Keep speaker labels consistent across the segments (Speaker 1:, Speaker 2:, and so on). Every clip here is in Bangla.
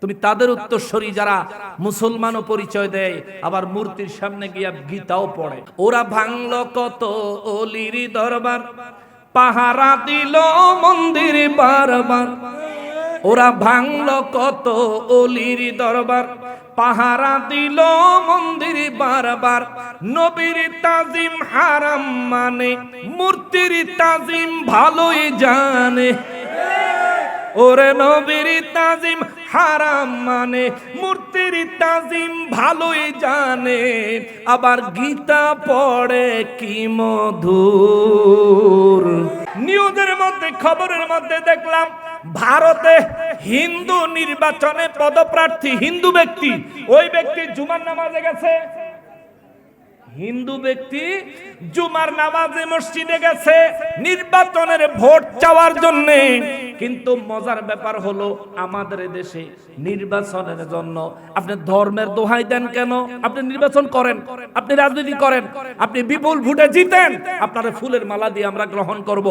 Speaker 1: তুমি তাদের উত্তরস্বরী যারা মুসলমানও পরিচয় দেয়, আবার মূর্তির সামনে গিয়া গীতাও পড়ে। ওরা ভাঙল কত অলির দরবার, পাহারা দিল মন্দির বারবার। ওরা ভাঙল কত অলির দরবার, পাহারা দিল মন্দির বারবার। নবীর তাজিম হারাম মানে মূর্তির তাজিম ভালোই জানে। ওরে নবীর তাজিম হারাম মানে মূর্তির তাজিম ভালোই জানে, আবার গীতা পড়ে কি মধুর। নিউজের মধ্যে, খবরের মধ্যে দেখলাম, ভারতে হিন্দু নির্বাচনে পদপ্রার্থী হিন্দু ব্যক্তি, ওই ব্যক্তি জুমার নামাজে গেছে। হিন্দু ব্যক্তি জুমার নামাজে মসজিদে গেছে, নির্বাচনের ভোট চাওয়ার জন্য। কিন্তু মজার ব্যাপার হলো, আমাদের দেশে নির্বাচনের জন্য আপনি ধর্মের দোহাই দেন কেন? আপনি নির্বাচন করেন, আপনি রাজনীতি করেন, আপনি বিপুল ভোটে জিতেন, আপনারা ফুলের মালা দিয়ে আমরা গ্রহণ করব।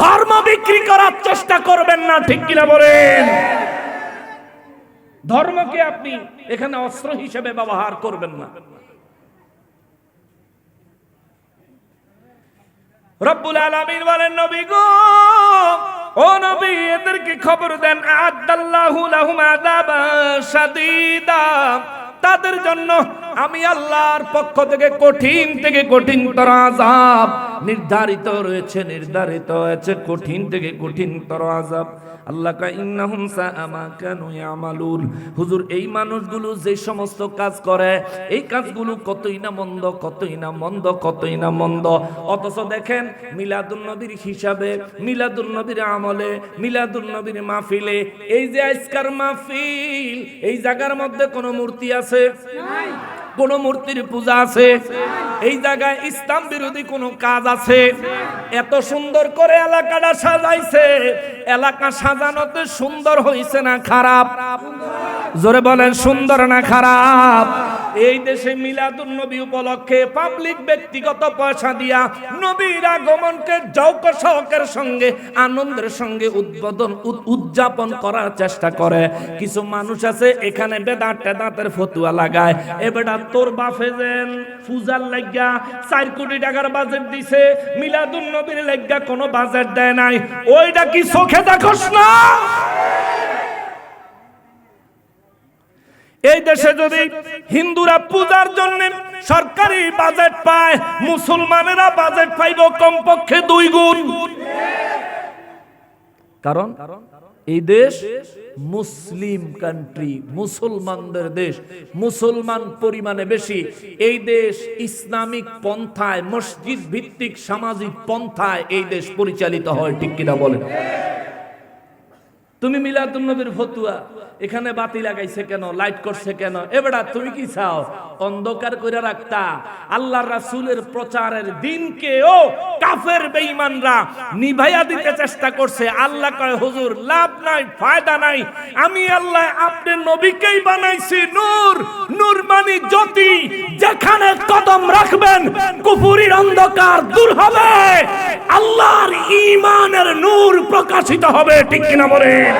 Speaker 1: ধর্ম বিক্রি করার চেষ্টা করবেন না, ঠিক কিনা বলেন? ধর্মকে আপনি এখানে অস্ত্র হিসেবে ব্যবহার করবেন না। রব্বুল আলামিন বলেন, নবী গো, ও নবী, এদেরকে খবর দেন, আদাল্লাহু লাহুম আযাবা শাদীদা। তাদের জন্য আমি আল্লাহর পক্ষ থেকে কঠিন থেকে কঠিনতর আযাব নির্ধারিত রয়েছে, নির্ধারিত হয়েছে কঠিন থেকে কঠিনতর আযাব। আল্লাহ ইন্নাহুম সাআমা কানু ইয়ামালুন। হুজুর, এই মানুষগুলো যে সমস্ত কাজ করে, এই কাজগুলো কতই না মন্দ, কতই না মন্দ, কতই না মন্দ। অথচ দেখেন, মিলাদুন নবীর হিসাবে, মিলাদুন নবীর আমলে, মিলাদুন নবীর মাহফিলে, এই যে আজকার মাহফিল, এই জায়গার মধ্যে কোনো মূর্তি আছে? কোন মূর্তির পূজা আছে? এই জায়গায় ইসলাম বিরোধী কোনো কাজ আছে? এত সুন্দর করে এলাকাটা সাজাইছে। এলাকা সাজানোতে সুন্দর হইছে না খারাপ? জোরে বলেন, সুন্দর না খারাপ? এই দেশে মিলাদুন নবী উপলক্ষে পাবলিক ব্যক্তিগত পয়সা দিয়া নবীর আগমনকে জৌক শহকের সঙ্গে, আনন্দের সঙ্গে উদ্বোধন, উদ- উদযাপন করার চেষ্টা করে। কিছু মানুষ আছে, এখানে বেদাঁত টেদাঁতের ফতুয়া লাগায়। এ বেটা তোর বাফে যেন পূজার লাগিয়া চার কোটি টাকার বাজেট দিছে, মিলাদুন নবীর লাগিয়া কোনো বাজেট দেয় নাই। ওইটা কি চোখে দেখোস না? এই দেশে যদি হিন্দুরা পূজার জন্য সরকারি বাজেট পায়, মুসলমানেরা বাজেট পাইব কমপক্ষে দুই গুণ। কারণ এই দেশ মুসলিম কান্ট্রি মুসলমানদের দেশ। মুসলমান পরিমাণে বেশি। এই দেশ ইসলামিক পন্থায়, মসজিদ ভিত্তিক সামাজিক পন্থায় এই দেশ পরিচালিত হয়, ঠিক কিনা বলেন? তুমি মিলাদুল নবীর ফতুয়া, এখানে বাতি লাগাইছে কেন? লাইট করছে কেন? এবারা তুমি কি চাও? অন্ধকার করে রাখতা। আল্লাহর রাসুলের প্রচারের দিনকে ও কাফের বেঈমানরা নিভাইয়া দিতে চেষ্টা করছে। আল্লাহ কয়, হুজুর, লাভ নাই, ফায়দা নাই। আমি আল্লাহ আপনার নবীকেই বানাইছি, নূর নূর মানে জ্যোতি। যেখানে কদম রাখবেন, কুফুরির অন্ধকার দূর হবে। আল্লাহর ঈমানের নূর প্রকাশিত হবে, ঠিক কিনা বলেন?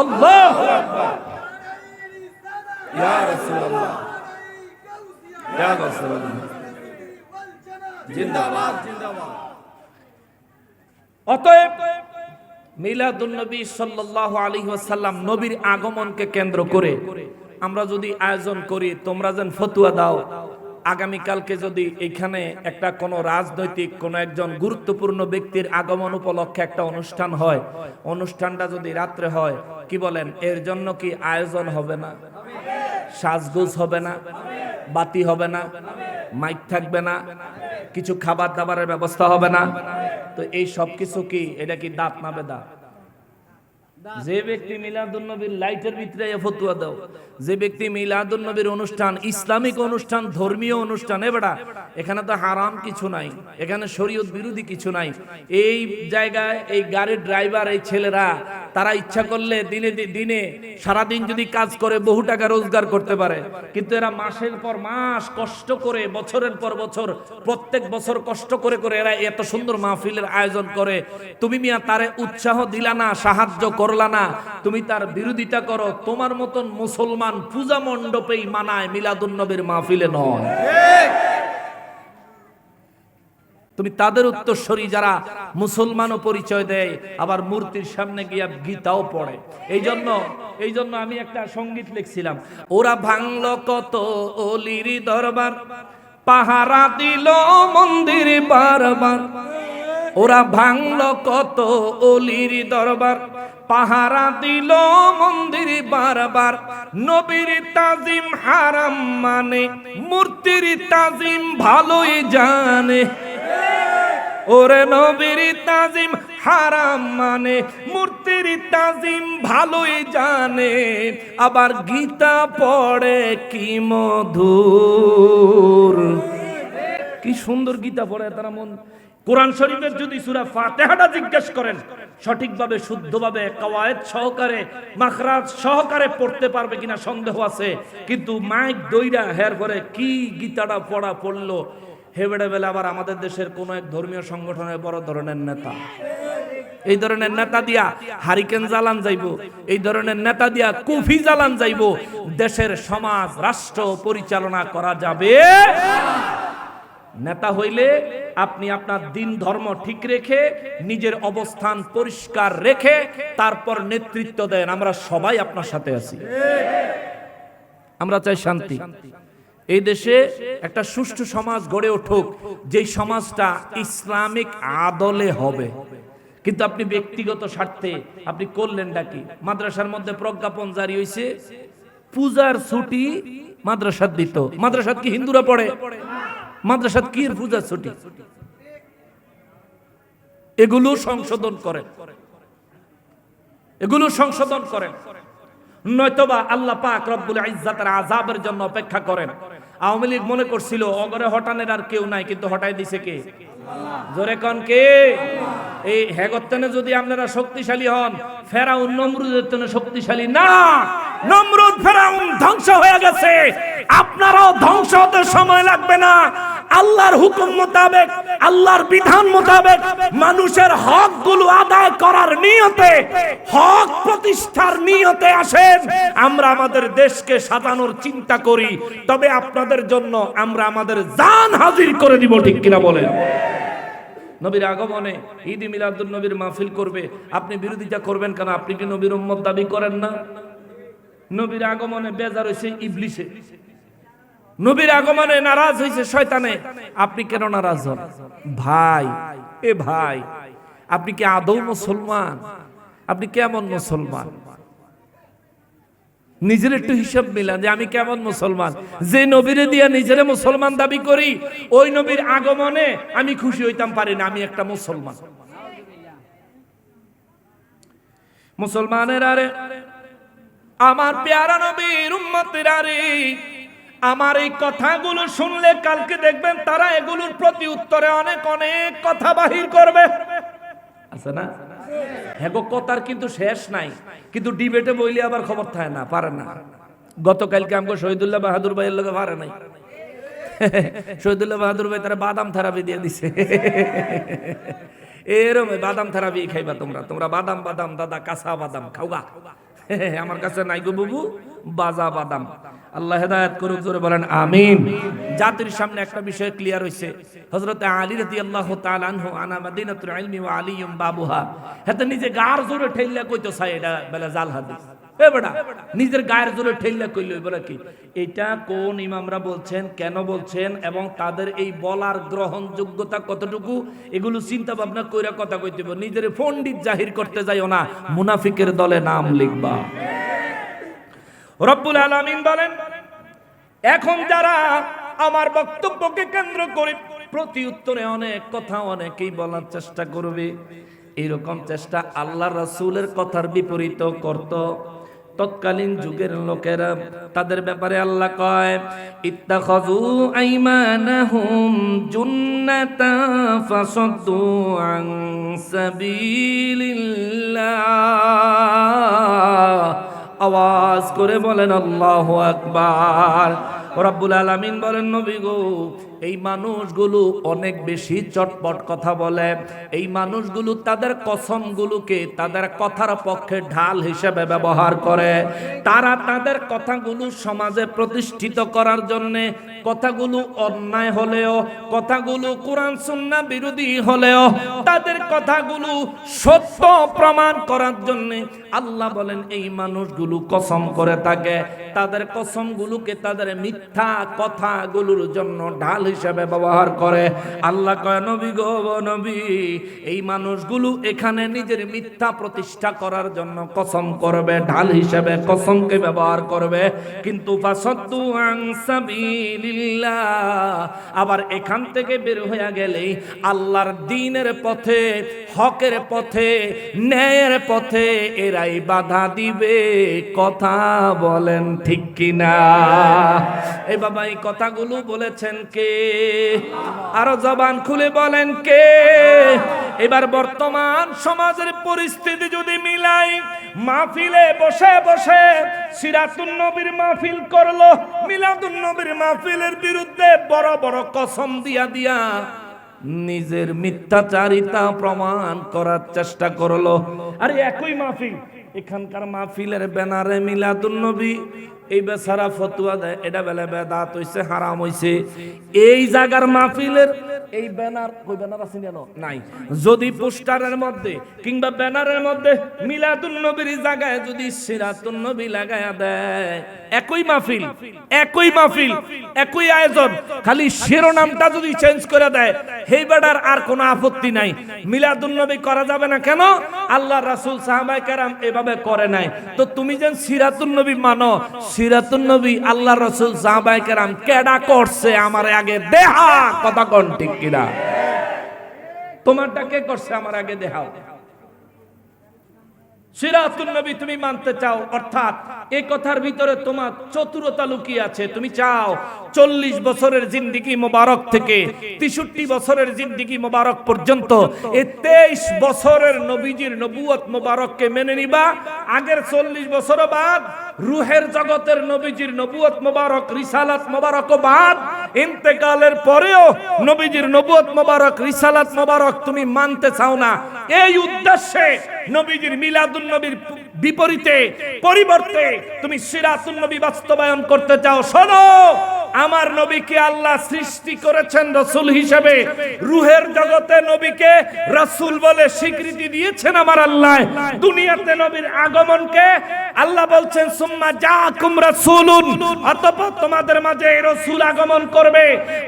Speaker 1: আল্লাহু আকবার। ইয়া রাসূলুল্লাহ। ইয়া রাসূলুল্লাহ। জিন্দাবাদ অতএব মিলাদুন সাল্লাল্লাহু আলাইহি ওয়াসাল্লাম নবীর আগমনকে কেন্দ্র করে আমরা যদি আয়োজন করি তোমরা যেন ফতুয়া দাও। আগামীকালকে যদি এখানে একটা কোনো রাজনৈতিক, কোনো একজন গুরুত্বপূর্ণ ব্যক্তির আগমন উপলক্ষে একটা অনুষ্ঠান হয়, অনুষ্ঠানটা যদি রাত্রে হয়, কি বলেন, এর জন্য কি আয়োজন হবে না? সাজগোজ হবে না? বাতি হবে না? মাইক থাকবে না? কিছু খাবার দাবারের ব্যবস্থা হবে না? তো এই সব কিছু কি, এটা কি দাঁত না বেদা? যে ব্যক্তি মিলাদুল নবীর লাইটের ভিতরে ফতুয়া দাও, যে ব্যক্তি মিলাদুল নবীর অনুষ্ঠান, ইসলামিক অনুষ্ঠান, ধর্মীয় অনুষ্ঠান এবারা এখানে তো হারাম কিছু নাই, এখানে শরীয়ত বিরোধী কিছু নাই। এই জায়গায় এই গাড়ির ড্রাইভার এই ছেলেরা তারা ইচ্ছা করলে দিনে দিনে সারাদিন যদি কাজ করে বহু টাকা রোজগার করতে পারে। কিন্তু এরা মাসের পর মাস কষ্ট করে, বছরের পর বছর, প্রত্যেক বছর কষ্ট করে করে এরা এত সুন্দর মাহফিলের আয়োজন করে। তুমি মিয়া তারে উৎসাহ দিলা না, সাহায্য করলা না। তুমি তার বিরোধিতা করো। তোমার মতন মুসলমান পূজা মণ্ডপেই মানায় মিলাদুন্নবীর মাহফিলে নয়। তুমি তাদের উত্তরস্বরী যারা মুসলমানও পরিচয় দেয়, আবার মূর্তির সামনে গিয়া গীতাও পড়ে। এই জন্য এই জন্য আমি একটা সংগীত লিখছিলাম। ওরা ভাঙলো কত অলির দরবার, পাহারা দিল মন্দির বারবার। ওরা ভাঙলো কত অলির দরবার, পাহারা দিল মন্দির বারবার। নবীর তাজিম হারাম মানে মূর্তির তাজিম ভালোই জানে। ওরে নবীর তাজিম হারাম মানে মূর্তির তাজিম ভালোই জানে, আবার গীতা পড়ে কি মধুর। কি সুন্দর গীতা পড়ে তারা মন। কোরআন শরীফের যদি সুরা ফাতেহাটা জিজ্ঞেস করেন, সঠিকভাবে, শুদ্ধভাবে কওয়ায়েত সহকারে, মাখরাজ সহকারে পড়তে পারবে কিনা সন্দেহ আছে। কিন্তু মাইক দইরা হের পরে কি গীতাটা পড়া পড়ল হেবেড়ে বেলা আবার আমাদের দেশের কোন এক ধর্মীয় সংগঠনের বড় ধরনের নেতা। এই ধরনের নেতা দিয়া হারিকেন জ্বালান যাইব, এই ধরনের নেতা দিয়া কুফি জ্বালান যাইব, দেশের সমাজ, রাষ্ট্র পরিচালনা করা যাবে। নেতা হইলে আপনি আপনার দিন ধর্ম ঠিক রেখে, নিজের অবস্থান পরিষ্কার রেখে, তারপর নেতৃত্ব দেন। আমরা সবাই আপনার সাথে আছি। আমরা চাই শান্তি। এই দেশে একটা সুষ্ঠু সমাজ গড়ে উঠুক, যেই সমাজটা ইসলামিক আদলে হবে। কিন্তু আপনি ব্যক্তিগত স্বার্থে আপনি করলেন ডাকি মাদ্রাসার মধ্যে প্রজ্ঞাপন জারি হয়েছে পূজার ছুটি মাদ্রাসাত দিত। মাদ্রাসাত কি হিন্দুরা পড়ে? মাদ্রাসাত কি পূজার ছুটি? এগুলো সংশোধন করেন। এগুলো সংশোধন করেন। নয়তোবা আল্লাহ পাক রব্বুল ইজ্জাতের আযাবের জন্য অপেক্ষা করেন। আওয়ামী লীগ মনে করছিল, অগরে হটানের আর কেউ নাই, কিন্তু হটাই দিছে কে? জোরে কন কে? এই হেগত্তনে যদি আপনারা শক্তিশালী হন, ফেরাউন নমরুদের তনে শক্তিশালী না! নমরুদ, ফেরাউন ধ্বংস হয়ে গেছে। আপনারাও ধ্বংস হতে সময় লাগবে না। আল্লাহর হুকুম মোতাবেক, আল্লাহর বিধান মোতাবেক মানুষের হকগুলো আদায় করার নিয়তে, হক প্রতিষ্ঠার নিয়তে আসেন। আমরা আমাদের দেশকে সাজানোর চিন্তা করি, তবে আপনাদের জন্য আমরা আমাদের জান হাজির করে দিব, ঠিক কিনা বলেন? নবীর আগমনে ঈদ মিলাদুল নবীর মাহফিল করবে। আপনি বিরোধিতা করবেন কেন? আপনি কি নবীর উম্মত দাবি করেন না? নবীর আগমনে বেজার হয়েছে ইবলিসে। নবীর আগমনে নারাজ হয়েছে শয়তানে। আপনি কেন নারাজ হন? ভাই, এ ভাই, আপনি কি আদৌ মুসলমান? আপনি কেমন মুসলমান? নিজের একটু হিসাব মিলান যে আমি কেমন মুসলমান। যে নবীরে দিয়া নিজের মুসলমান দাবি করি, ওই নবীর আগমনে আমি খুশি হইতাম পারি না, আমি একটা মুসলমান। মুসলমানের আরে আমার পেয়ারা নবীর উম্মতের আরে আমার এই কথাগুলো শুনলে কালকে দেখবেন তারা এগুলোর প্রতি উত্তরে অনেক অনেক কথা বাহির করবে। আছে না? হ্যাঁ কথার কিন্তু শেষ নাই। কিন্তু ডিবেটে বইলে আবার খবর থাকে না, পারে না। গতকালকে আমাকে শহীদুল্লাহ বাহাদুর ভাইয়ের লোকে পারে নাই। শহীদুল্লাহ বাহাদুর ভাই তারা বাদাম থেরাপি দিয়ে দিছে। এরম বাদাম থেরাপি খাইবা তোমরা। তোমরা বাদাম বাদাম, দাদা, কাঁচা বাদাম খাওগা আমার কাছে নাই গো বাবু, বাজা বাদাম। আল্লাহ হেদায়ত করুক, জোরে বলেন, আমিন। জাতির সামনে একটা বিষয় ক্লিয়ার হইছে। হযরত আলী রাদিয়াল্লাহু তাআলা আনহু, আনা মাদিনাতুল ইলমি ওয়া আলিয়ুম বাবুহা। হেতে নিজে গার জোরে ঠেললা কইতো চাই এটা বেলা জাল হাদিস। নিজের গায়ের জোরে ঠেললা কইল বলে কি? এটা কোন ইমামরা বলছেন, কেন বলছেন, এবং তাদের এই বলার গ্রহণযোগ্যতা কতটুকু, এগুলো চিন্তা ভাবনা কইরা কথা কইতে হবে। নিজের পণ্ডিত জাহির করতে যাইও না, মুনাফিকের দলে নাম লিখবা। রব্বুল আলামিন বলেন, এখন যারা আমার বক্তব্যকে কেন্দ্র করে প্রতি উত্তরে অনেক কথা অনেকেই বলার চেষ্টা করবে। এরকম চেষ্টা আল্লাহ রাসূলের কথার বিপরীত করত। তৎকালীন যুগের লোকেরা তাদের ব্যাপারে আল্লাহ কয়, ইত্তাখাযু আইমানাহুম জুন্নাতা ফাসাদু আন সাবিলিল্লাহ। আওয়াজ করে বলেন, আল্লাহু আকবার। রব্বুল আলামিন বলেন, নবী গো, এই মানুষগুলো অনেক বেশি চটপট কথা বলে। এই মানুষগুলো তাদের কসমগুলোকে তাদের কথার পক্ষে ঢাল হিসেবে ব্যবহার করে। তারা তাদের কথাগুলো সমাজে প্রতিষ্ঠিত করার জন্য কথাগুলো অন্যায় হলেও, কথাগুলো কোরআন, সুন্নাহ বিরোধী হলেও, তাদের কথাগুলো সত্য প্রমাণ করার জন্য আল্লাহ বলেন, এই মানুষগুলো কসম করে থাকে। তাদের কসমগুলোকে তাদের মিথ্যা কথাগুলোর জন্য ঢাল হিসেবে ব্যবহার করে। আল্লাহ কয়, নবী গো, নবী, এই মানুষগুলো এখানে নিজের মিথ্যা প্রতিষ্ঠা করার জন্য কসম করবে, ঢাল হিসেবে কসমকে ব্যবহার করবে। কিন্তু আবার এখান থেকে বের হয়ে গেলেই আল্লাহর দিনের পথে, হকের পথে, ন্যায়ের পথে এরাই বাধা দিবে। কথা বলেন ঠিক কিনা? এই বাবা, এই কথাগুলো বলেছেন কে? আরও জবান খুলে বলেন কে? এবার বর্তমান সমাজের পরিস্থিতি যদি মিলাই, মাহফিলে বসে বসে সিরাতুন নবীর মাহফিল করল, মিলাদুন নবীর মাহফিলের বিরুদ্ধে বড় বড় কসম দিয়া দিয়া নিজের মিথ্যাচারিতা প্রমাণ করার চেষ্টা করল। আরে একই মাহফিল, এখানকার মাহফিলের ব্যানারে মিলাদুন নবী এই বেচারা ফতুয়া দেয়, এটা বেলা বেদাত হইছে, হারাম হইছে। এই জায়গার মাহফিলের এই ব্যানার, কই ব্যানার আছে কেন নাই। যদি পোস্টারের মধ্যে কিংবা ব্যানারের মধ্যে মিলাদুন নবীর জায়গায় যদি সিরাতুন নবী লাগায়া দেয়, একই মাহফিল একই মাহফিল, একই আয়োজন, খালি শিরোনামটা যদি চেঞ্জ করে দেয় হেই বেটার আর কোনো আপত্তি নাই। মিলাদুন নবী করা যাবে না কেন? আল্লাহ রাসূল সাহাবায়ে কেরাম এভাবে করে নাই। তো তুমি যেন সিরাতুন নবী মানো সিরাতুন নবী আল্লাহ রাসূল সাহাবায়ে কেরাম কেডা করছে? আমার আগে দেহা। কথা কোন ঠিক কিনা? তোমারটা কে করছে? আমার আগে দেখাও সিরাতুন নবী, তুমি মানতে চাও? অর্থাৎ এই কথার ভিতরে তোমার চতুরতা লুকিয়ে আছে। তুমি চাও চল্লিশ বছরের জিন্দিগি মোবারক থেকে, তেষট্টি বছরের জিন্দিগি মোবারক পর্যন্ত এই তেইশ বছরের নবীজির নবুয়ত মোবারককে মেনে নিবা। আগের চল্লিশ বছর বাদ রুহের জগতের নবীজির নবুয়ত মোবারক, রিসালাত মোবারক বাদ, ইন্তেকালের পরেও নবীজির নবুয়ত মোবারক, রিসালাত মোবারক তুমি মানতে চাও না। এই উদ্দেশ্যে নবীজির মিলাদুন নবীর বিপরীতে, পরিবর্তে তুমি সিরাতুন নবী বাস্তবায়ন করতে চাও। শোনো আমার নবীকে আল্লাহ সৃষ্টি করেছেন রসুল হিসেবে। রুহের জগতে নবীকে রসুল বলে স্বীকৃতি দিয়েছেন আমার আল্লাহ। দুনিয়াতে নবীর আগমনকে আল্লাহ বলছেন, সুম্মা যা কুমরা সুলুন অতঃপর তোমাদের মাঝে রসুল আগমন করবে।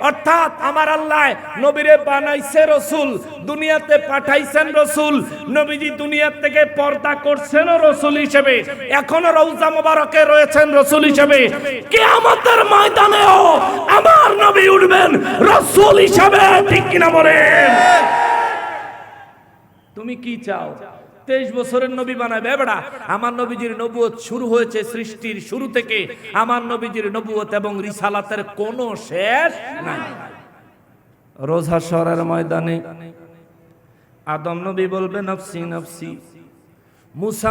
Speaker 1: অর্থাৎ আমার আল্লাহ নবীরে বানাইছে রসুল, দুনিয়াতে পাঠাইছেন রসুল, নবীজি দুনিয়ার থেকে পর্দা করছেন রসুল হিসেবে। এখনও রৌজা মোবারকে রয়েছেন রসুল হিসেবে। কিয়ামতের ময়দানেও আমার নবী রসুল হিসেবে ঠিক কিনা বলেন? তুমি কি চাও? তেইশ বছরের নবী বানাবে। বেড়া আমার নবীজির নবুয়ত শুরু হয়েছে সৃষ্টির শুরু থেকে। আমার নবীজির নবুয়ত এবং রিসালাতের কোনো শেষ নাই। রোজা শহরের ময়দানে আদম নবী বলবে নফসি নফসি। মুসা